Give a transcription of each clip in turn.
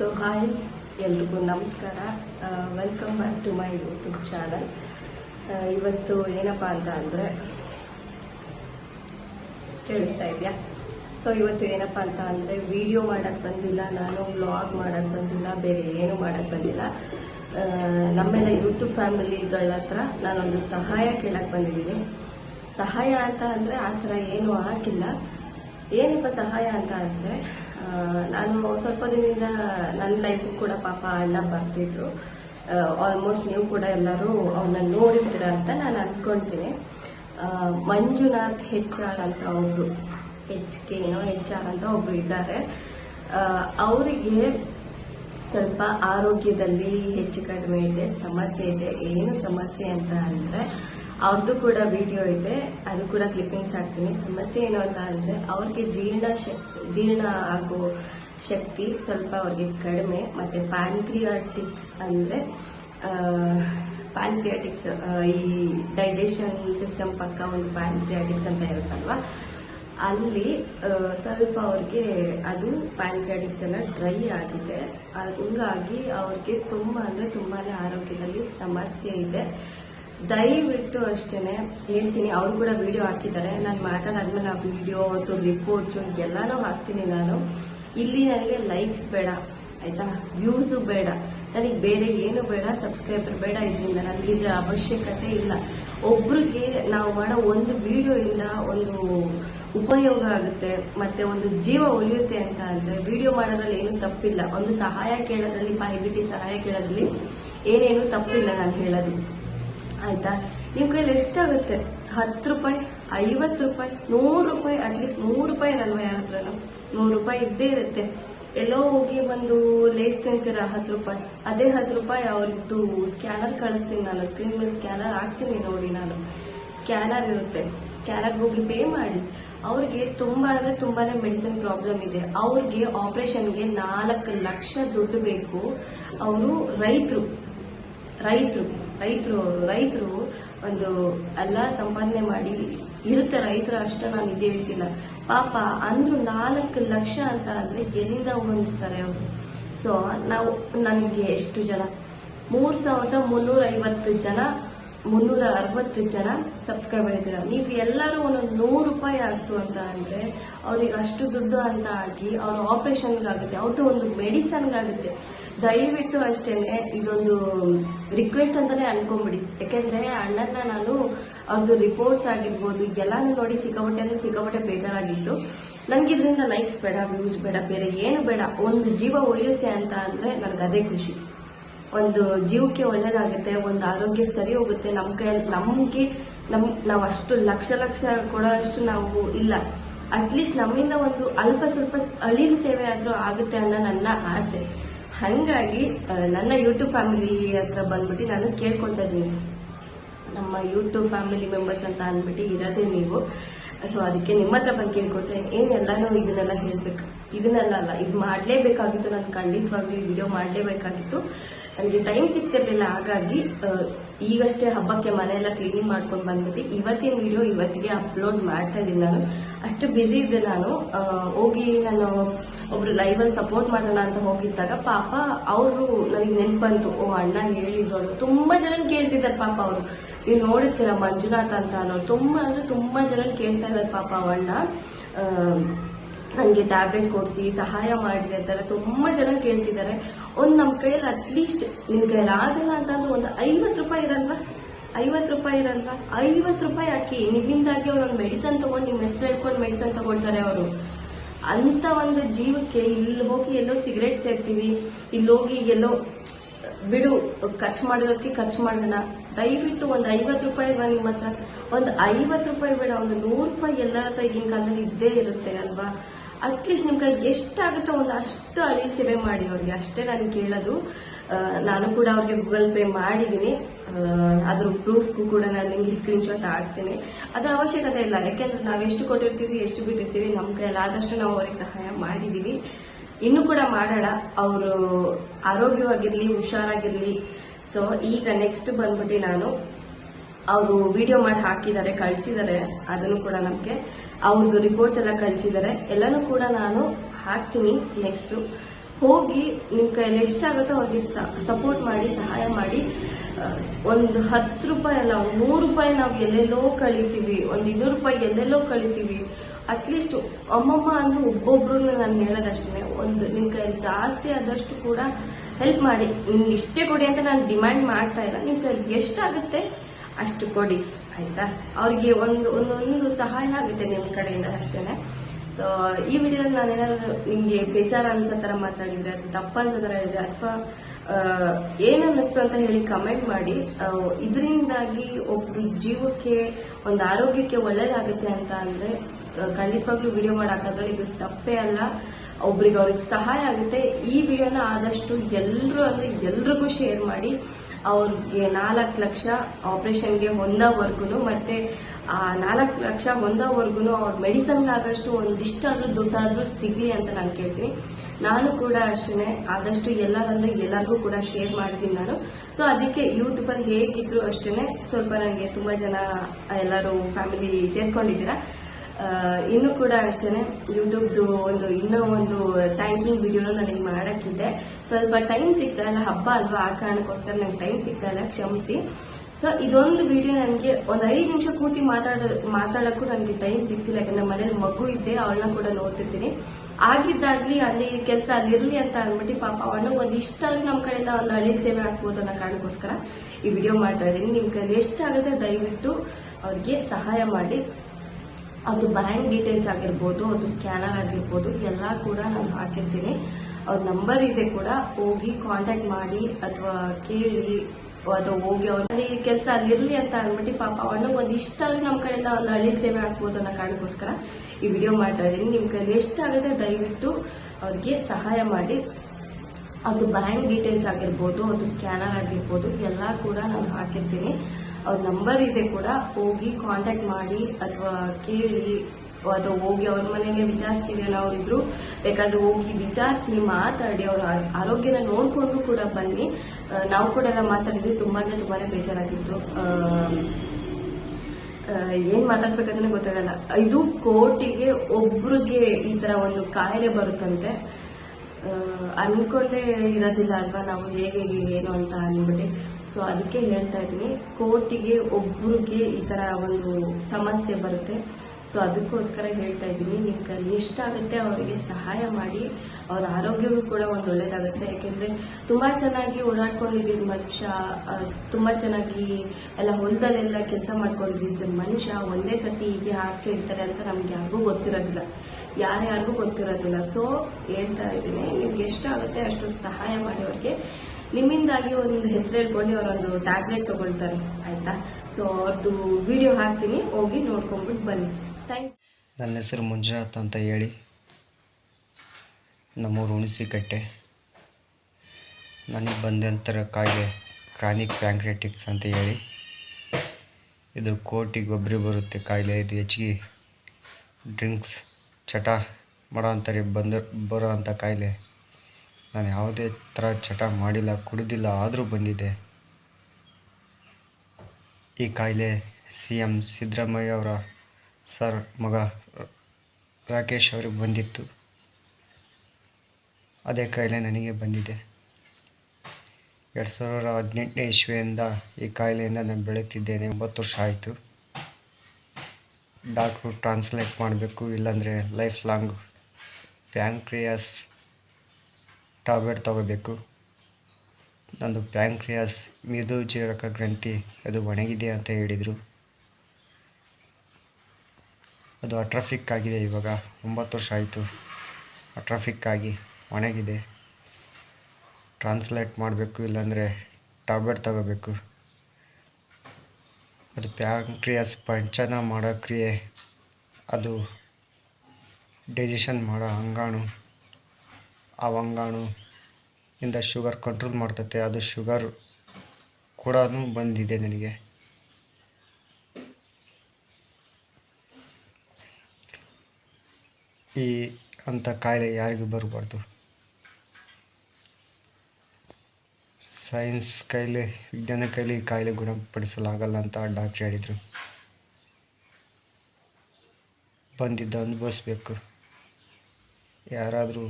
So hi ಎಲ್ರಿಗೂ ನಮಸ್ಕಾರ. Welcome back to my YouTube channel ಇವತ್ತು ಏನಪ್ಪ ಅಂತ ಅಂದರೆ ಕೇಳಿಸ್ತಾ ಇದೆಯಾ? ಸೊ ಇವತ್ತು ಏನಪ್ಪ ಅಂತ ಅಂದರೆ ವಿಡಿಯೋ ಮಾಡೋಕ್ಕೆ ಬಂದಿಲ್ಲ, ನಾನು ವ್ಲಾಗ್ ಮಾಡೋಕ್ಕೆ ಬಂದಿಲ್ಲ, ಬೇರೆ ಏನು ಮಾಡೋಕ್ಕೆ ಬಂದಿಲ್ಲ. ನಮ್ಮೆಲ್ಲ ಯೂಟ್ಯೂಬ್ ಫ್ಯಾಮಿಲಿಗಳ ಹತ್ರ ನಾನೊಂದು ಸಹಾಯ ಕೇಳಕ್ಕೆ ಬಂದಿದ್ದೀನಿ. ಸಹಾಯ ಅಂತ ಅಂದರೆ ಆ ಥರ ಏನೂ ಹಾಕಿಲ್ಲ ಏನಪ್ಪ ಸಹಾಯ ಅಂತ ಅಂದರೆ ನಾನು ಸ್ವಲ್ಪ ದಿನದಿಂದ ನನ್ನ ಲೈಫ್ ಕೂಡ ಪಾಪ ಅಣ್ಣ ಬರ್ತಿದ್ರು. ಆಲ್ಮೋಸ್ಟ್ ನೀವು ಕೂಡ ಎಲ್ಲರೂ ಅವ್ರನ್ನ ನೋಡಿರ್ತೀರ ಅಂತ ನಾನು ಅನ್ಕೊಂತೀನಿ. ಮಂಜುನಾಥ್ ಹೆಚ್ ಆರ್ ಅಂತ ಒಬ್ರು ಹೆಚ್ ಕೆನೋ ಹೆಚ್ ಆರ್ ಅಂತ ಒಬ್ರು ಇದ್ದಾರೆ. ಅವರಿಗೆ ಸ್ವಲ್ಪ ಆರೋಗ್ಯದಲ್ಲಿ ಹೆಚ್ಚು ಕಡಿಮೆ ಇದೆ, ಸಮಸ್ಯೆ ಇದೆ. ಏನು ಸಮಸ್ಯೆ ಅಂತ ಅಂದ್ರೆ ಅವ್ರದ್ದು ಕೂಡ ವಿಡಿಯೋ ಇದೆ, ಅದು ಕೂಡ ಕ್ಲಿಪ್ಪಿಂಗ್ಸ್ ಹಾಕ್ತೀನಿ. ಸಮಸ್ಯೆ ಏನು ಅಂತ ಅಂದ್ರೆ, ಅವ್ರಿಗೆ ಜೀರ್ಣ ಶಕ್ತಿ ಜೀರ್ಣ ಆಗೋ ಶಕ್ತಿ ಸ್ವಲ್ಪ ಅವ್ರಿಗೆ ಕಡಿಮೆ. ಮತ್ತೆ ಪ್ಯಾನ್ಕ್ರಿಯಾಟಿಕ್ಸ್ ಅಂದ್ರೆ ಪ್ಯಾನ್ಕ್ರಿಯಾಟಿಕ್ಸ್ ಈ ಡೈಜೆಷನ್ ಸಿಸ್ಟಮ್ ಪಕ್ಕ ಒಂದು ಪ್ಯಾನ್ಕ್ರಿಯಾಟಿಕ್ಸ್ ಅಂತ ಇರುತ್ತಲ್ವಾ? ಅಲ್ಲಿ ಸ್ವಲ್ಪ ಅವ್ರಿಗೆ ಅದು ಪ್ಯಾನ್ಕ್ರಿಯಾಟಿಕ್ಸ್ ಎಲ್ಲ ಡ್ರೈ ಆಗಿದೆ. ಹಂಗಾಗಿ ಅವ್ರಿಗೆ ತುಂಬಾ ಅಂದ್ರೆ ತುಂಬಾನೇ ಆರೋಗ್ಯದಲ್ಲಿ ಸಮಸ್ಯೆ ಇದೆ. ದಯವಿಟ್ಟು ಅಷ್ಟೇನೆ ಹೇಳ್ತೀನಿ, ಅವ್ರು ಕೂಡ ವಿಡಿಯೋ ಹಾಕಿದ್ದಾರೆ. ನಾನು ಮಾತಾಡಾದ್ಮೇಲೆ ಆ ವಿಡಿಯೋ ಅಥವಾ ರಿಪೋರ್ಟ್ಸು ಎಲ್ಲಾನು ಹಾಕ್ತೀನಿ ನಾನು. ಇಲ್ಲಿ ನನಗೆ ಲೈಕ್ಸ್ ಬೇಡ, ಆಯ್ತಾ? ವ್ಯೂಸು ಬೇಡ. ನನಗೆ ಬೇರೆ ಏನು ಬೇಡ ಸಬ್ಸ್ಕ್ರೈಬರ್ ಬೇಡ ಇದರಿಂದ. ನನಗೆ ಇದ್ರ ಅವಶ್ಯಕತೆ ಇಲ್ಲ. ಒಬ್ರಿಗೆ ನಾವು ಮಾಡೋ ಒಂದು ವಿಡಿಯೋ ಇಂದ ಒಂದು ಉಪಯೋಗ ಆಗುತ್ತೆ, ಮತ್ತೆ ಒಂದು ಜೀವ ಉಳಿಯುತ್ತೆ ಅಂತ ಅಂದ್ರೆ ವಿಡಿಯೋ ಮಾಡೋದ್ರಲ್ಲಿ ಏನು ತಪ್ಪಿಲ್ಲ. ಒಂದು ಸಹಾಯ ಕೇಳೋದ್ರಲ್ಲಿ ಬಾಯಿ ಬಿಟ್ಟು ಸಹಾಯ ಕೇಳೋದ್ರಲ್ಲಿ ಏನೇನು ತಪ್ಪಿಲ್ಲ ನಾನು ಹೇಳೋದು. ಆಯ್ತಾ? ನಿಮ್ ಕೈಲಿ ಎಷ್ಟಾಗುತ್ತೆ? ಹತ್ತು ರೂಪಾಯಿ, ಐವತ್ತು ರೂಪಾಯಿ, ನೂರು ರೂಪಾಯಿ ಅಟ್ಲೀಸ್ಟ್ ನೂರು ರೂಪಾಯಿ ಇರಲ್ವಾ ಯಾರ ಹತ್ರನೂ ನೂರು ರೂಪಾಯಿ ಇದ್ದೇ ಇರುತ್ತೆ. ಎಲ್ಲೋ ಹೋಗಿ ಒಂದು ಲೇಸ್ ತಿಂತೀರ ಹತ್ತು ರೂಪಾಯಿ? ಅದೇ ಹತ್ತು ರೂಪಾಯಿ ಅವ್ರದ್ದು ಸ್ಕ್ಯಾನರ್ ಕಳಿಸ್ತೀನಿ ನಾನು. ಸ್ಕ್ರೀನ್ ಮೇಲೆ ಸ್ಕ್ಯಾನರ್ ಹಾಕ್ತೀನಿ ನೋಡಿ ನಾನು. ಸ್ಕ್ಯಾನರ್ ಇರುತ್ತೆ. ಸ್ಕ್ಯಾನರ್ ಹೋಗಿ ಪೇ ಮಾಡಿ. ಅವ್ರಿಗೆ ತುಂಬಾ ಅಂದ್ರೆ ತುಂಬಾನೇ ಮೆಡಿಸಿನ್ ಪ್ರಾಬ್ಲಮ್ ಇದೆ. ಅವ್ರಿಗೆ ಆಪರೇಷನ್ಗೆ ನಾಲ್ಕು ಲಕ್ಷ ದುಡ್ಡು ಬೇಕು. ಅವರು ರೈತರು. ರೈತರು. ರೈತರು ಅವರು. ರೈತರು ಒಂದು ಎಲ್ಲ ಸಂಪಾದನೆ ಮಾಡಿ ಇರುತ್ತೆ ರೈತರು ಅಷ್ಟ ನಾನು ಇದೇ ಹೇಳ್ತಿಲ್ಲ. ಪಾಪ ಅಂದ್ರು ನಾಲ್ಕು ಲಕ್ಷ ಅಂತ ಅಂದ್ರೆ ಎಲ್ಲಿಂದ ಹೊಂದಿಸ್ತಾರೆ ಅವರು? ಸೊ ನಾವು ನನ್ಗೆ ಎಷ್ಟು ಜನ? ಮೂರ್ ಸಾವಿರದ ಮುನ್ನೂರ ಐವತ್ತು ಜನ, ಮುನ್ನೂರ ಅರವತ್ತು ಜನ ಸಬ್ಸ್ಕ್ರೈಬರ್ ಇದ್ದೀರ. ನೀವು ಎಲ್ಲರೂ ಒಂದೊಂದು ನೂರು ರೂಪಾಯಿ ಆಗ್ತು ಅಂತ ಅಂದ್ರೆ ಅವ್ರಿಗೆ ಅಷ್ಟು ದುಡ್ಡು ಅಂತ ಆಗಿ ಅವ್ರ ಆಪರೇಷನ್ಗಾಗುತ್ತೆ ಅವ್ರದ್ದು ಒಂದು ಮೆಡಿಸನ್ಗಾಗುತ್ತೆ ದಯವಿಟ್ಟು ಅಷ್ಟೇನೆ ಇದೊಂದು ರಿಕ್ವೆಸ್ಟ್ ಅಂತಾನೆ ಅನ್ಕೊಂಬಿಡಿ. ಯಾಕೆಂದ್ರೆ ಅಣ್ಣನ ನಾನು ಅವ್ರದ್ದು ರಿಪೋರ್ಟ್ಸ್ ಆಗಿರ್ಬೋದು, ಎಲ್ಲಾನು ನೋಡಿ ಸಿಕ್ಕಾಪಟ್ಟೆ ಅಂದ್ರೆ ಸಿಕ್ಕಾಪಟ್ಟೆ ಬೇಜಾರಾಗಿತ್ತು. ನನ್ಗೆ ಇದರಿಂದ ಲೈಕ್ಸ್ ಬೇಡ ವ್ಯೂಸ್ ಬೇಡ, ಬೇರೆ ಏನು ಬೇಡ. ಒಂದು ಜೀವ ಉಳಿಯುತ್ತೆ ಅಂತ ಅಂದ್ರೆ ನನ್ಗೆ ಅದೇ ಖುಷಿ. ಒಂದು ಜೀವಕ್ಕೆ ಒಳ್ಳೇದಾಗುತ್ತೆ, ಒಂದು ಆರೋಗ್ಯ ಸರಿ ಹೋಗುತ್ತೆ. ನಮ್ಮ ಕೈಯಲ್ಲಿ ನಮ್ಗೆ, ನಮ್, ನಾವು ಅಷ್ಟು ಲಕ್ಷ ಲಕ್ಷ ಕೊಡೋ ಅಷ್ಟು ನಾವು ಇಲ್ಲ. ಅಟ್ಲೀಸ್ಟ್ ನಮ್ಮಿಂದ ಒಂದು ಅಲ್ಪ ಸ್ವಲ್ಪ ಅಳಿಲ್ ಸೇವೆ ಆದ್ರೂ ಆಗುತ್ತೆ ಅನ್ನೋ ನನ್ನ ಆಸೆ. ಹಂಗಾಗಿ ನನ್ನ ಯೂಟ್ಯೂಬ್ ಫ್ಯಾಮಿಲಿ ಹತ್ರ ಬಂದ್ಬಿಟ್ಟು ನಾನು ಕೇಳ್ಕೊಳ್ತಾ ಇದ್ದೀನಿ. ನಮ್ಮ ಯೂಟ್ಯೂಬ್ ಫ್ಯಾಮಿಲಿ ಮೆಂಬರ್ಸ್ ಅಂತ ಅಂದ್ಬಿಟ್ಟು ಇರೋದೇ ನೀವು. ಸೊ ಅದಕ್ಕೆ ನಿಮ್ಮ ಹತ್ರ ಬಂದು ಕೇಳ್ಕೊಟ್ಟೆ ಏನ್ ಎಲ್ಲಾನು ಇದನ್ನೆಲ್ಲ ಹೇಳ್ಬೇಕು. ಇದನ್ನೆಲ್ಲ ಅಲ್ಲ, ಇದು ಮಾಡಲೇಬೇಕಾಗಿತ್ತು, ನಾನು ಖಂಡಿತವಾಗ್ಲೂ ಈ ವಿಡಿಯೋ ಮಾಡ್ಲೇಬೇಕಾಗಿತ್ತು. ನನಗೆ ಟೈಮ್ ಸಿಗ್ತಿರ್ಲಿಲ್ಲ. ಹಾಗಾಗಿ ಈಗಷ್ಟೇ ಹಬ್ಬಕ್ಕೆ ಮನೆಯೆಲ್ಲ ಕ್ಲೀನಿಂಗ್ ಮಾಡ್ಕೊಂಡು ಬಂದ್ಬಿಟ್ಟು ಇವತ್ತಿನ ವಿಡಿಯೋ ಇವತ್ತಿಗೆ ಅಪ್ಲೋಡ್ ಮಾಡ್ತಾ ಇದ್ದೀನಿ ನಾನು. ಅಷ್ಟು ಬ್ಯುಸಿ ಇದ್ದೆ ನಾನು. ಹೋಗಿ ನಾನು ಒಬ್ರು ಲೈವ್ ಅಲ್ಲಿ ಸಪೋರ್ಟ್ ಮಾಡೋಣ ಅಂತ ಹೋಗಿದ್ದಾಗ ಪಾಪ ಅವರು ನನಗೆ ನೆನ್ಪು ಬಂತು ಓ, ಅಣ್ಣ ಹೇಳಿದ್ರು ತುಂಬಾ ಜನ ಕೇಳ್ತಿದ್ದಾರೆ ಪಾಪ ಅವರು. ನೀವು ನೋಡಿರ್ತೀರ ಮಂಜುನಾಥ್ ಅಂತ ಅನ್ನೋರು ತುಂಬಾ ಅಂದ್ರೆ ತುಂಬಾ ಜನ ಕೇಳ್ತಾ ಇದ್ದಾರೆ ಪಾಪ ಅವಣ್ಣ ನನಗೆ ಟ್ಯಾಬ್ಲೆಟ್ ಕೊಡಿಸಿ, ಸಹಾಯ ಮಾಡಿ ಅಂತಾರೆ ತುಂಬಾ ಜನ ಕೇಳ್ತಿದ್ದಾರೆ. ಒಂದು ನಮ್ಮ ಕೈಯಲ್ಲಿ ಅಟ್ಲೀಸ್ಟ್ ನಿಮ್ಮ ಕೈಯಲ್ಲಿ ಆಗಲ್ಲ ಅಂತಂದ್ರೆ ಒಂದು ಐವತ್ತು ರೂಪಾಯಿ ಇರಲ್ವಾ? ಐವತ್ತು ರೂಪಾಯಿ ಇರಲ್ವಾ? ಐವತ್ತು ರೂಪಾಯಿ ಹಾಕಿ ನಿಮ್ಮಿಂದಾಗಿ ಅವ್ರೊಂದು ಮೆಡಿಸನ್ ತಗೊಂಡು ನಿಮ್ಮ ಹೆಸರು ಹೇಳ್ಕೊಂಡು ಮೆಡಿಸನ್ ತಗೊಳ್ತಾರೆ ಅವರು. ಅಂತ ಒಂದು ಜೀವಕ್ಕೆ ಇಲ್ಲಿ ಹೋಗಿ ಎಲ್ಲೋ ಸಿಗರೇಟ್ ಸೇರ್ತೀವಿ, ಇಲ್ಲಿ ಹೋಗಿ ಎಲ್ಲೋ, ಬಿಡು, ಖರ್ಚು ಮಾಡಿರೋದಕ್ಕೆ ಖರ್ಚು ಮಾಡೋಣ. ದಯವಿಟ್ಟು ಒಂದು ಐವತ್ತು ರೂಪಾಯಿ ನಿಮ್ಮ ಹತ್ರ ಒಂದು ಐವತ್ತು ರೂಪಾಯಿ ಬೇಡ, ಒಂದು ನೂರು ರೂಪಾಯಿ ಎಲ್ಲರ ಹತ್ರ ಈಗಿನ ಕಾಲದಲ್ಲಿ ಇದ್ದೇ ಇರುತ್ತೆ ಅಲ್ವಾ? ಅಟ್ಲೀಸ್ಟ್ ನಿಮ್ ಕೈಗೆ ಎಷ್ಟಾಗುತ್ತೋ ಒಂದು ಅಷ್ಟು ಅಳಿ ಸೇವೆ ಮಾಡಿ ಅವ್ರಿಗೆ. ಅಷ್ಟೇ ನಾನು ಕೇಳೋದು. ನಾನು ಕೂಡ ಅವ್ರಿಗೆ ಗೂಗಲ್ ಪೇ ಮಾಡಿದ್ದೀನಿ. ಅದ್ರ ಪ್ರೂಫ್ಗೂ ಕೂಡ ನಾನು ನಿಮ್ಗೆ ಸ್ಕ್ರೀನ್ಶಾಟ್ ಹಾಕ್ತೀನಿ. ಅದ್ರ ಅವಶ್ಯಕತೆ ಇಲ್ಲ. ಯಾಕೆಂದ್ರೆ ನಾವು ಎಷ್ಟು ಕೊಟ್ಟಿರ್ತೀವಿ, ಎಷ್ಟು ಬಿಟ್ಟಿರ್ತೀವಿ ನಮ್ಮ ಕೈಯಲ್ಲಿ ಆದಷ್ಟು ನಾವು ಅವ್ರಿಗೆ ಸಹಾಯ ಮಾಡಿದೀವಿ. ಇನ್ನು ಕೂಡ ಮಾಡೋಣ ಅವರು ಆರೋಗ್ಯವಾಗಿರ್ಲಿ, ಹುಷಾರಾಗಿರ್ಲಿ. ಸೊ ಈಗ ನೆಕ್ಸ್ಟ್ ಬಂದ್ಬಿಟ್ಟು ನಾನು, ಅವರು ವಿಡಿಯೋ ಮಾಡಿ ಹಾಕಿದ್ದಾರೆ, ಕಳ್ಸಿದ್ದಾರೆ. ಅದನ್ನು ಕೂಡ ನಮಗೆ ಅವ್ರದ್ದು ರಿಪೋರ್ಟ್ಸ್ ಎಲ್ಲ ಕಳಿಸಿದ್ದಾರೆ ಎಲ್ಲನೂ ಕೂಡ ನಾನು ಹಾಕ್ತೀನಿ ನೆಕ್ಸ್ಟ್ ಹೋಗಿ ನಿಮ್ಮ ಕೈಯಲ್ಲಿ ಎಷ್ಟಾಗುತ್ತೋ ಅವ್ರಿಗೆ ಸಪೋರ್ಟ್ ಮಾಡಿ, ಸಹಾಯ ಮಾಡಿ ಒಂದು ಹತ್ತು ರೂಪಾಯಿ ಅಲ್ಲ, ಒಂದು ನೂರು ರೂಪಾಯಿ ನಾವು ಎಲ್ಲೆಲ್ಲೋ ಕಳಿತೀವಿ, ಒಂದು ಇನ್ನೂರು ರೂಪಾಯಿ ಎಲ್ಲೆಲ್ಲೋ ಕಳಿತೀವಿ. ಅಟ್ಲೀಸ್ಟ್ ಅಮ್ಮಮ್ಮ ಅಂದ್ರೆ ಒಬ್ಬೊಬ್ರು ನಾನು ಹೇಳೋದಷ್ಟೇ ಒಂದು ನಿಮ್ಮ ಕೈಯಲ್ಲಿ ಜಾಸ್ತಿ ಆದಷ್ಟು ಕೂಡ ಹೆಲ್ಪ್ ಮಾಡಿ. ನಿಮ್ಗೆ ಇಷ್ಟೇ ಕೊಡಿ ಅಂತ ನಾನು ಡಿಮ್ಯಾಂಡ್ ಮಾಡ್ತಾ ಇಲ್ಲ. ನಿಮ್ಮ ಕೈಯಲ್ಲಿ ಎಷ್ಟಾಗುತ್ತೆ ಅಷ್ಟು ಕೊಡಿ. ಆಯ್ತಾ? ಅವ್ರಿಗೆ ಒಂದು ಒಂದೊಂದು ಸಹಾಯ ಆಗುತ್ತೆ ನಿಮ್ಮ ಕಡೆಯಿಂದ ಅಷ್ಟೇನೆ. ಸೊ ಈ ವಿಡಿಯೋದಲ್ಲಿ ನಾನೇನಾದ್ರು ನಿಮ್ಗೆ ಬೇಜಾರ ಅನ್ಸೋ ತರ ಮಾತಾಡಿದ್ರೆ, ಅಥವಾ ತಪ್ಪ ಅನ್ಸೋ ತರ ಹೇಳಿದ್ರೆ, ಅಥವಾ ಏನ್ ಅನ್ನಿಸ್ತು ಅಂತ ಹೇಳಿ ಕಮೆಂಟ್ ಮಾಡಿ. ಇದರಿಂದಾಗಿ ಒಬ್ರು ಜೀವಕ್ಕೆ, ಒಂದು ಆರೋಗ್ಯಕ್ಕೆ ಒಳ್ಳೇದಾಗುತ್ತೆ ಅಂತ ಅಂದ್ರೆ ಖಂಡಿತವಾಗ್ಲೂ ವಿಡಿಯೋ ಮಾಡಾಕಾದ್ರೆ ಇದು ತಪ್ಪೇ ಅಲ್ಲ. ಒಬ್ರಿಗೆ ಅವ್ರಿಗೆ ಸಹಾಯ ಆಗುತ್ತೆ. ಈ ವಿಡಿಯೋನ ಆದಷ್ಟು ಎಲ್ಲರೂ ಅಂದ್ರೆ ಎಲ್ರಿಗೂ ಶೇರ್ ಮಾಡಿ. ಅವ್ರಿಗೆ ನಾಲ್ಕು ಲಕ್ಷ ಆಪರೇಷನ್ಗೆ ಹೊಂದೋವರೆಗೂ ಮತ್ತೆ, ಆ, ನಾಲ್ಕು ಲಕ್ಷ ಹೊಂದೋವರೆಗೂ ಅವ್ರ ಮೆಡಿಸನ್ಗೆ ಆಗಷ್ಟು ಒಂದಿಷ್ಟಾದ್ರೂ ದುಡ್ಡಾದ್ರೂ ಸಿಗ್ಲಿ ಅಂತ ನಾನು ಕೇಳ್ತೀನಿ. ನಾನು ಕೂಡ ಅಷ್ಟೇ ಆದಷ್ಟು ಎಲ್ಲರಂದ್ರೆ ಎಲ್ಲರಿಗೂ ಕೂಡ ಶೇರ್ ಮಾಡ್ತೀನಿ ನಾನು. ಸೊ ಅದಕ್ಕೆ ಯೂಟ್ಯೂಬಲ್ಲಿ ಹೇಗಿದ್ರು ಅಷ್ಟೇ ಸ್ವಲ್ಪ ನನಗೆ ತುಂಬಾ ಜನ ಎಲ್ಲರೂ ಫ್ಯಾಮಿಲಿ ಸೇರ್ಕೊಂಡಿದ್ದೀರಾ? ಇನ್ನು ಕೂಡ ಅಷ್ಟೇ ಯೂಟ್ಯೂಬ್ದು ಒಂದು, ಇನ್ನೂ ಒಂದು ಥ್ಯಾಂಕಿಂಗ್ ವಿಡಿಯೋನ ನನಗೆ ಮಾಡಕ್ಕಿದೆ ಸ್ವಲ್ಪ ಟೈಮ್ ಸಿಗ್ತಾ ಇಲ್ಲ, ಹಬ್ಬ ಅಲ್ವಾ, ಆ ಕಾರಣಕ್ಕೋಸ್ಕರ ನಂಗೆ ಟೈಮ್ ಸಿಗ್ತಾ ಇಲ್ಲ, ಕ್ಷಮಿಸಿ. ಸೊ ಇದೊಂದು ವಿಡಿಯೋ ನನಗೆ ಒಂದು ಐದು ನಿಮಿಷ ಕೂತಿ ಮಾತಾಡ, ಮಾತಾಡೋಕ್ಕೂ ನನಗೆ ಟೈಮ್ ಸಿಗ್ತಿಲ್ಲ, ಯಾಕಂದ್ರೆ ಮನೇಲಿ ಮಗು ಇದ್ದೆ, ಅವಳನ್ನ ಕೂಡ ನೋಡ್ತಿರ್ತೀನಿ. ಆಗಿದ್ದಾಗ್ಲಿ, ಅಲ್ಲಿ ಕೆಲಸ ಅಲ್ಲಿರಲಿ ಅಂತ ಅಂದ್ಬಿಟ್ಟು ಪಾಪ ಅವನಿಗೆ ಒಂದು ಇಷ್ಟ ನಮ್ಮ ಕಡೆಯಿಂದ ಒಂದು ಹಳ್ಳಿ ಸೇವೆ ಹಾಕ್ಬೋದು ಅನ್ನೋ ಕಾರಣಕ್ಕೋಸ್ಕರ ಈ ವಿಡಿಯೋ ಮಾಡ್ತಾ ಇದ್ದೀನಿ. ನಿಮ್ಮ ಕೈಲಿ ಎಷ್ಟಾಗುತ್ತೆ ದಯವಿಟ್ಟು ಅವ್ರಿಗೆ ಸಹಾಯ ಮಾಡಿ. ಅದು ಬ್ಯಾಂಕ್ ಡೀಟೇಲ್ಸ್ ಆಗಿರ್ಬೋದು, ಅದು ಸ್ಕ್ಯಾನರ್ ಆಗಿರ್ಬೋದು, ಎಲ್ಲ ಕೂಡ ನಾನು ಹಾಕಿರ್ತೀನಿ. ಅವ್ರ ನಂಬರ್ ಇದೆ ಕೂಡ, ಹೋಗಿ ಕಾಂಟ್ಯಾಕ್ಟ್ ಮಾಡಿ ಅಥವಾ ಕೇಳಿ, ಅಥವಾ ಹೋಗಿ ಅವ್ರ ಅಲ್ಲಿ ಕೆಲಸ ಅಲ್ಲಿ ಇರ್ಲಿ ಅಂತ ಅಂದ್ಬಿಟ್ಟು ಪಾಪ ಅವನಿಗೆ ಒಂದು ಇಷ್ಟ ಆದ್ರೆ ನಮ್ಮ ಕಡೆಯಿಂದ ಒಂದು ಹಳ್ಳಿ ಸೇವೆ ಹಾಕ್ಬೋದು ಅನ್ನೋ ಕಾರಣಕ್ಕೋಸ್ಕರ ಈ ವಿಡಿಯೋ ಮಾಡ್ತಾ ಇದ್ದೀನಿ. ನಿಮ್ಮ ಕೈಲಿ ಎಷ್ಟಾಗುತ್ತೆ ದಯವಿಟ್ಟು ಅವ್ರಿಗೆ ಸಹಾಯ ಮಾಡಿ. ಅದು ಬ್ಯಾಂಕ್ ಡೀಟೇಲ್ಸ್ ಆಗಿರ್ಬೋದು, ಅದು ಸ್ಕ್ಯಾನರ್ ಆಗಿರ್ಬೋದು, ಎಲ್ಲ ಕೂಡ ನಾನು ಹಾಕಿರ್ತೀನಿ. ಅವ್ರ ನಂಬರ್ ಇದೆ ಕೂಡ. ಹೋಗಿ ಕಾಂಟ್ಯಾಕ್ಟ್ ಮಾಡಿ ಅಥವಾ ಕೇಳಿ, ಅಥವಾ ಹೋಗಿ ಅವ್ರ ಮನೆಗೆ ವಿಚಾರಿಸ್ತೀವಿ ಅಲ್ಲ ಅವ್ರಿದ್ರು ಬೇಕಾದ್ರೆ ಹೋಗಿ ವಿಚಾರಿಸಿ ಮಾತಾಡಿ, ಅವ್ರ ಆರೋಗ್ಯನ ನೋಡ್ಕೊಂಡು ಕೂಡ ಬನ್ನಿ. ನಾವು ಕೂಡ ಎಲ್ಲ ಮಾತಾಡಿದ್ವಿ, ತುಂಬಾನೇ ತುಂಬಾನೇ ಬೇಜಾರಾಗಿತ್ತು. ಏನ್ ಮಾತಾಡ್ಬೇಕಂತಾನೆ ಗೊತ್ತಾಗಲ್ಲ. ಇದು ಕೋಟಿಗೆ ಒಬ್ರಿಗೆ ಈ ತರ ಒಂದು ಕಾಯಿಲೆ ಬರುತ್ತಂತೆ. ಆ, ಅನ್ಕೊಂಡೇ ಇರೋದಿಲ್ಲ ಅಲ್ವಾ? ನಾವು ಹೇಗೆ ಏನು ಅಂತ ಅಂದ್ಬಿಟ್ಟು. ಸೊ ಅದಕ್ಕೆ ಹೇಳ್ತಾ ಇದ್ದೀನಿ ಕೋರ್ಟಿಗೆ ಒಬ್ಬರಿಗೆ ಈ ತರ ಒಂದು ಸಮಸ್ಯೆ ಬರುತ್ತೆ. ಸೊ ಅದಕ್ಕೋಸ್ಕರ ಹೇಳ್ತಾ ಇದ್ದೀನಿ ನಿಮ್ ಕೈಲಿ ಎಷ್ಟಾಗುತ್ತೆ ಅವರಿಗೆ ಸಹಾಯ ಮಾಡಿ, ಅವ್ರ ಆರೋಗ್ಯವೂ ಕೂಡ ಒಂದು ಒಳ್ಳೇದಾಗುತ್ತೆ. ಯಾಕೆಂದ್ರೆ ತುಂಬಾ ಚೆನ್ನಾಗಿ ಓಡಾಡ್ಕೊಂಡಿದ್ದ ಮನುಷ್ಯ ತುಂಬ ಚೆನ್ನಾಗಿ ಎಲ್ಲ ಹೊಲದಲ್ಲೆಲ್ಲ ಕೆಲಸ ಮಾಡ್ಕೊಂಡಿದ್ದ ಮನುಷ್ಯ, ಒಂದೇ ಸತಿ ಹೀಗೆ ಹಾಸಿಗೆ ಇಡ್ತಾರೆ ಅಂತ ನಮ್ಗೆ ಯಾರಿಗೂ ಗೊತ್ತಿರೋದಿಲ್ಲ. ಯಾರ್ಯಾರಿಗೂ ಗೊತ್ತಿರೋದಿಲ್ಲ. ಸೊ ಹೇಳ್ತಾ ಇದ್ದೀನಿ, ನಿಮ್ಗೆ ಎಷ್ಟಾಗುತ್ತೆ ಅಷ್ಟು ಸಹಾಯ ಮಾಡಿ ಅವ್ರಿಗೆ. ನಿಮ್ಮಿಂದಾಗಿ ಒಂದು ಹೆಸರು ಹೇಳ್ಕೊಂಡು ಅವರೊಂದು ಟ್ಯಾಬ್ಲೆಟ್ ತಗೊಳ್ತಾರೆ, ಆಯ್ತಾ? ಸೊ ಅವ್ರದ್ದು ವಿಡಿಯೋ ಹಾಕ್ತೀನಿ, ಹೋಗಿ ನೋಡ್ಕೊಂಡ್ಬಿಟ್ಟು ಬನ್ನಿ. ಥ್ಯಾಂಕ್ ನನ್ನ ಹೆಸರು ಮಂಜುನಾಥ್ ಅಂತ ಹೇಳಿ. ನಮ್ಮೂರು ಹುಣಸಿಕಟ್ಟೆ. ನನಗೆ ಬಂದಂತರ ಕಾಯಿಲೆ ಕ್ರಾನಿಕ್ ಪ್ಯಾಂಕ್ರೆಟಿಕ್ಸ್ ಅಂತ ಹೇಳಿ. ಇದು ಕೋಟಿಗೆ ಒಬ್ಬರು ಬರುತ್ತೆ ಕಾಯಿಲೆ. ಇದು ಹೆಚ್ಚಿಗೆ ಡ್ರಿಂಕ್ಸ್ ಚಟ ಮಾಡೋ ಅಂತಾರೆ ಬಂದ, ಬರೋ ಅಂಥ ಕಾಯಿಲೆ. ನಾನು ಯಾವುದೇ ಥರ ಚಟ ಮಾಡಿಲ್ಲ, ಕುಡಿದಿಲ್ಲ, ಆದರೂ ಬಂದಿದೆ. ಈ ಕಾಯಿಲೆ ಸಿ ಎಂ ಸಿದ್ದರಾಮಯ್ಯ ಅವರ ಸರ್, ಮಗ ರಾಕೇಶ್ ಅವರಿಗೆ ಬಂದಿತ್ತು. ಅದೇ ಕಾಯಿಲೆ ನನಗೆ ಬಂದಿದೆ. ಎರಡು ಸಾವಿರದ ಹದಿನೆಂಟನೇ ಇಸ್ವಿಯಿಂದ ಈ ಕಾಯಿಲೆಯಿಂದ ನಾನು ಬೆಳೀತಿದ್ದೇನೆ. ಒಂಬತ್ತು ವರ್ಷ ಆಯಿತು. ಡಾಕ್ಟ್ರು ಟ್ರಾನ್ಸ್ಲೇಟ್ ಮಾಡಬೇಕು, ಇಲ್ಲಾಂದರೆ ಲೈಫ್ ಲಾಂಗ್ ಪ್ಯಾಂಕ್ರಿಯಾಸ್ ಟ್ಯಾಬ್ಲೆಟ್ ತಗೋಬೇಕು. ನಂದು ಪ್ಯಾಂಕ್ರಿಯಾಸ್ ಮಿದುಜೀರಕ ಗ್ರಂಥಿ ಅದು ಒಣಗಿದೆ ಅಂತ ಹೇಳಿದರು. ಅದು ಟ್ರಾಫಿಕ್ ಆಗಿದೆ ಇವಾಗ. ಒಂಬತ್ತು ವರ್ಷ ಆಯಿತು. ಟ್ರಾಫಿಕ್ ಆಗಿ ಒಣಗಿದೆ. ಟ್ರಾನ್ಸ್ಲೇಟ್ ಮಾಡಬೇಕು ಇಲ್ಲಾಂದರೆ ಟ್ಯಾಬ್ಲೆಟ್ ತಗೋಬೇಕು. ಅದು ಪ್ಯಾಂಕ್ರಿಯಾಸ್ ಪಂಚನ ಮಾಡೋ ಕ್ರಿಯೆ, ಅದು ಡೈಜೆಷನ್ ಮಾಡೋ ಅಂಗಾಣು. ಆ ಅಂಗಾಣು ಇಂದ ಶುಗರ್ ಕಂಟ್ರೋಲ್ ಮಾಡ್ತತೆ. ಅದು ಶುಗರ್ ಕೂಡ ಬಂದಿದೆ ನನಗೆ. ಈ ಅಂಥ ಕಾಯಿಲೆ ಯಾರಿಗೂ ಬರಬಾರ್ದು. ಸೈನ್ಸ್ ಕೈಲಿ ವಿಜ್ಞಾನ ಕೈಲಿ ಈ ಕಾಯಿಲೆ ಗುಣಪಡಿಸಲಾಗಲ್ಲ ಅಂತ ಡಾಕ್ಟ್ರ್ ಹೇಳಿದರು. ಬಂದಿದ್ದ ಅನುಭವಿಸ್ಬೇಕು. ಯಾರಾದರೂ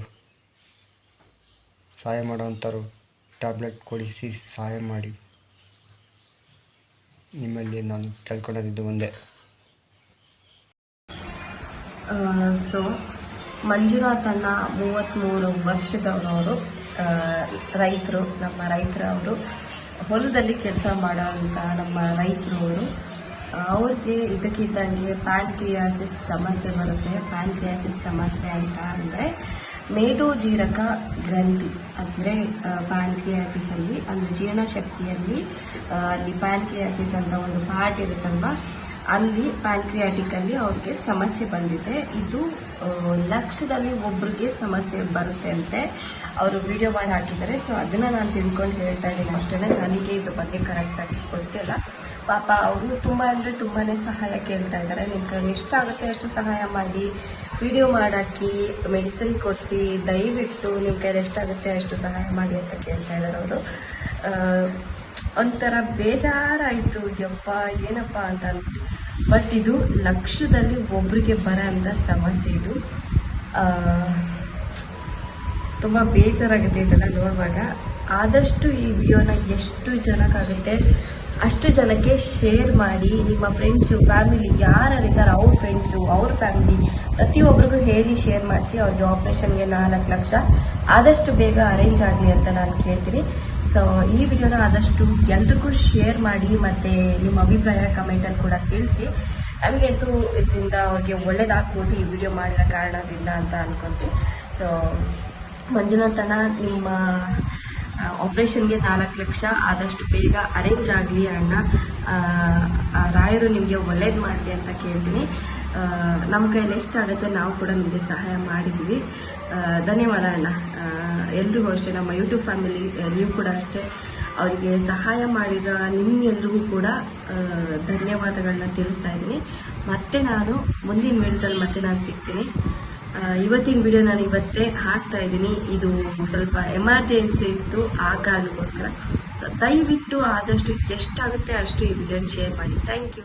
ಸಹಾಯ ಮಾಡೋವಂಥವ್ರು ಟ್ಯಾಬ್ಲೆಟ್ ಕೊಡಿಸಿ ಸಹಾಯ ಮಾಡಿ. ನಿಮ್ಮಲ್ಲಿ ನಾನು ಕೇಳ್ಕೊಳ್ಳೋದಿದ್ದು ಒಂದೇ. ಸೊ ಮಂಜುನಾಥ್ ಅಣ್ಣ ಮೂವತ್ತ್ಮೂರು ವರ್ಷದವರವರು ರೈತರು, ನಮ್ಮ ರೈತರವರು, ಹೊಲದಲ್ಲಿ ಕೆಲಸ ಮಾಡೋವಂಥ ನಮ್ಮ ರೈತರು ಅವರು ಅವ್ರಿಗೆ ಇದಕ್ಕಿದ್ದಂಗೆ ಪ್ಯಾಂಕ್ರಿಯಾಸಿಸ್ ಸಮಸ್ಯೆ ಬರುತ್ತೆ. ಪ್ಯಾಂಕ್ರಿಯಾಸಿಸ್ ಸಮಸ್ಯೆ ಅಂತ ಅಂದರೆ ಮೇದೋಜೀರಕ ಗ್ರಂಥಿ, ಅಂದರೆ ಪ್ಯಾಂಕ್ರಿಯಾಸಿಸಲ್ಲಿ, ಅಂದರೆ ಜೀರ್ಣಶಕ್ತಿಯಲ್ಲಿ ಅಲ್ಲಿ ಪ್ಯಾಂಕ್ರಿಯಾಸಿಸ್ ಅಂತ ಒಂದು ಪಾರ್ಟ್ ಇರುತ್ತಲ್ವ? ಅಲ್ಲಿ ಪ್ಯಾಂಕ್ರಿಯಾಟಿಕಲ್ಲಿ ಅವ್ರಿಗೆ ಸಮಸ್ಯೆ ಬಂದಿದೆ. ಇದು ಲಕ್ಷದಲ್ಲಿ ಒಬ್ರಿಗೆ ಸಮಸ್ಯೆ ಬರುತ್ತೆ ಅಂತೆ ಅವರು ವಿಡಿಯೋ ಮಾಡಿ ಹಾಕಿದ್ದಾರೆ. ಸೊ ಅದನ್ನ ನಾನು ತಿಳ್ಕೊಂಡು ಹೇಳ್ತಾ ಇದ್ದೀನಿ ಅಷ್ಟೇ ನನಗೆ ಇದ್ರ ಬಗ್ಗೆ ಕರೆಕ್ಟಾಗಿ ಗೊತ್ತಿಲ್ಲ ಪಾಪ ಅವರು ತುಂಬ ಅಂದರೆ ತುಂಬಾ ಸಹಾಯ ಕೇಳ್ತಾ ಇದ್ದಾರೆ. ನಿಮ್ಮ ಕೈಲಿ ಎಷ್ಟಾಗುತ್ತೆ ಅಷ್ಟು ಸಹಾಯ ಮಾಡಿ ವಿಡಿಯೋ ಮಾಡಾಕಿ ಮೆಡಿಸಿನ್ ಕೊಡಿಸಿ, ದಯವಿಟ್ಟು ನಿಮ್ಮ ಎಷ್ಟಾಗುತ್ತೆ ಅಷ್ಟು ಸಹಾಯ ಮಾಡಿ ಅಂತ ಕೇಳ್ತಾ ಇದ್ದಾರೆ ಅವರು. ಒಂಥರ ಬೇಜಾರಾಯಿತು, ಯಪ್ಪ, ಏನಪ್ಪ ಅಂತ ಬಟ್ ಇದು ಲಕ್ಷದಲ್ಲಿ ಒಬ್ರಿಗೆ ಬರೋ ಅಂಥ ಸಮಸ್ಯೆ ಇದು. ತುಂಬ ಬೇಜಾರಾಗುತ್ತೆ ಇದೆಲ್ಲ ನೋಡುವಾಗ. ಆದಷ್ಟು ಈ ವಿಡಿಯೋನ ಎಷ್ಟು ಜನಕ್ಕಾಗುತ್ತೆ, ಅಷ್ಟು ಜನಕ್ಕೆ ಶೇರ್ ಮಾಡಿ, ನಿಮ್ಮ ಫ್ರೆಂಡ್ಸು ಫ್ಯಾಮಿಲಿ ಯಾರಿದ್ದಾರೆ ಅವ್ರ ಫ್ರೆಂಡ್ಸು ಅವ್ರ ಫ್ಯಾಮಿಲಿ ಪ್ರತಿಯೊಬ್ಬರಿಗೂ ಹೇಳಿ ಶೇರ್ ಮಾಡಿಸಿ, ಅವ್ರಿಗೆ ಆಪ್ರೇಷನ್ಗೆ ನಾಲ್ಕು ಲಕ್ಷ. ಆದಷ್ಟು ಬೇಗ ಅರೇಂಜ್ ಆಗಲಿ ಅಂತ ನಾನು ಕೇಳ್ತೀನಿ. ಸೊ ಈ ವಿಡಿಯೋನ ಆದಷ್ಟು ಎಲ್ರಿಗೂ ಶೇರ್ ಮಾಡಿ ಮತ್ತು ನಿಮ್ಮ ಅಭಿಪ್ರಾಯ ಕಮೆಂಟಲ್ಲಿ ಕೂಡ ತಿಳಿಸಿ. ನಮಗಂತೂ ಇದರಿಂದ ಅವ್ರಿಗೆ ಒಳ್ಳೇದಾಗ್ಬೋದು ಈ ವಿಡಿಯೋ ಮಾಡಿರೋ ಕಾರಣದಿಂದ ಅಂತ ಅನ್ಕೊಂತೀವಿ. ಸೊ ಮಂಜುನಾಥನ ಅಣ್ಣ ನಿಮ್ಮ ಆಪ್ರೇಷನ್ಗೆ ನಾಲ್ಕು ಲಕ್ಷ, ಆದಷ್ಟು ಬೇಗ ಅರೇಂಜ್ ಆಗಲಿ ಅಣ್ಣ. ರಾಯರು ನಿಮಗೆ ಒಳ್ಳೇದು ಮಾಡಲಿ ಅಂತ ಕೇಳ್ತೀನಿ. ನಮ್ಮ ಕೈಯಲ್ಲಿ ಎಷ್ಟಾಗುತ್ತೆ ನಾವು ಕೂಡ ನಿಮಗೆ ಸಹಾಯ ಮಾಡಿದ್ದೀವಿ. ಧನ್ಯವಾದ ಅಣ್ಣ. ಎಲ್ರಿಗೂ ಅಷ್ಟೇ, ನಮ್ಮ ಯೂಟ್ಯೂಬ್ ಫ್ಯಾಮಿಲಿ ನೀವು ಕೂಡ ಅಷ್ಟೇ ಅವರಿಗೆ ಸಹಾಯ ಮಾಡಿದ ನಿಮ್ಮೆಲ್ಲರಿಗೂ ಕೂಡ ಧನ್ಯವಾದಗಳನ್ನ ತಿಳಿಸ್ತಾ ಇದ್ದೀನಿ. ಮತ್ತೆ ನಾನು ಮುಂದಿನ ವಿಡಿಯೋದಲ್ಲಿ ಮತ್ತೆ ನಾನು ಸಿಗ್ತೀನಿ. ಇವತ್ತಿನ ವಿಡಿಯೋ ನಾನು ಇವತ್ತೇ ಹಾಕ್ತಾ ಇದ್ದೀನಿ. ಇದು ಸ್ವಲ್ಪ ಎಮರ್ಜೆನ್ಸಿ ಇತ್ತು, ಆ ಕಾರಣಕ್ಕೋಸ್ಕರ. ಸೊ ದಯವಿಟ್ಟು ಆದಷ್ಟು ಎಷ್ಟಾಗುತ್ತೆ ಅಷ್ಟು ಈ ವಿಡಿಯೋನ ಶೇರ್ ಮಾಡಿ. Thank you